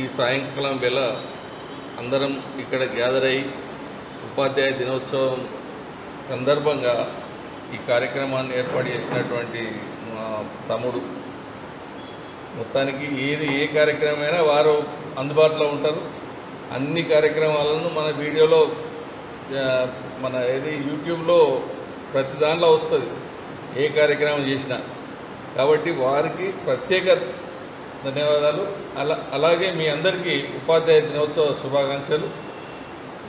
ఈ సాయంకాలం వేళ అందరం ఇక్కడ గ్యాదర్ అయ్యి ఉపాధ్యాయ దినోత్సవం సందర్భంగా ఈ కార్యక్రమాన్ని ఏర్పాటు చేసినటువంటి మా తమ్ముడు. మొత్తానికి ఏది ఏ కార్యక్రమమైనా వారు అందుబాటులో ఉంటారు. అన్ని కార్యక్రమాలను మన వీడియోలో మన ఏది యూట్యూబ్లో ప్రతి దాంట్లో వస్తుంది. ఏ కార్యక్రమం చేసినా. కాబట్టి వారికి ప్రత్యేక ధన్యవాదాలు. అలా అలాగే మీ అందరికీ ఉపాధ్యాయ దినోత్సవ శుభాకాంక్షలు.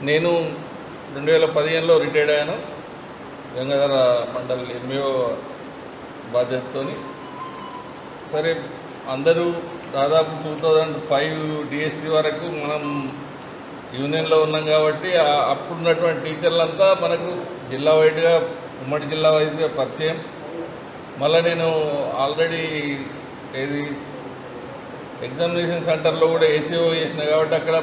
నేను రెండు వేల పదిహేనులో రిటైర్డ్ అయ్యాను. గంగాధర మండల్ ఎంఈఓ బాధ్యతతోని. సరే అందరూ దాదాపు టూ థౌజండ్ ఫైవ్ డిఎస్సి వరకు మనం యూనియన్లో ఉన్నాం కాబట్టి ఆ- అప్పుడున్నటువంటి టీచర్లంతా మనకు జిల్లా వైడ్గా ఉమ్మడి జిల్లా వైజ్గా పరిచయం. మళ్ళీ నేను ఆల్రెడీ ఏది ఎగ్జామినేషన్ సెంటర్లో కూడా ఏసీఓ చేసిన కాబట్టి అక్కడ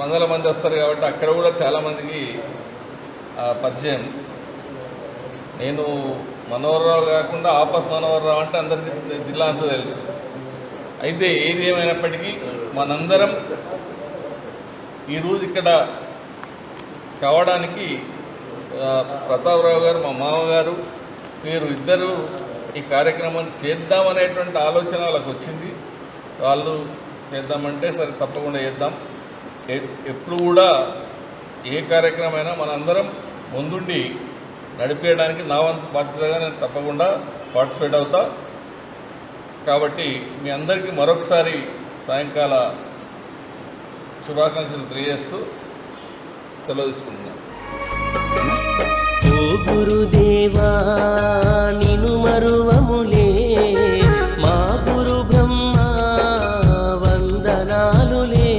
వందల మంది వస్తారు కాబట్టి అక్కడ కూడా చాలామందికి పరిచయం. నేను మనోహర్రావు కాకుండా ఆపస్ మనోహర్రావు అంటే అందరికీ జిల్లా అంతా తెలుసు. అయితే ఏది ఏమైనప్పటికీ మనందరం ఈరోజు ఇక్కడ కావడానికి ప్రతాపరావు గారు మా మామగారు వీరు ఇద్దరు ఈ కార్యక్రమం చేద్దామనేటువంటి ఆలోచన వాళ్ళకు వచ్చింది. వాళ్ళు చేద్దామంటే సరే తప్పకుండా చేద్దాం. ఎ- ఎప్పుడు కూడా ఏ కార్యక్రమైనా మనందరం ముందుండి నడిపేయడానికి నా వంతు బాధ్యతగా నేను తప్పకుండా పార్టిసిపేట్ అవుతా. కాబట్టి మీ అందరికీ మరొకసారి సాయంకాల శుభాకాంక్షలు తెలియజేస్తూ సెలవు తీసుకుంటున్నాను. గురుదేవా నిను మరువములే. మా గురు బ్రహ్మ వందనాలులే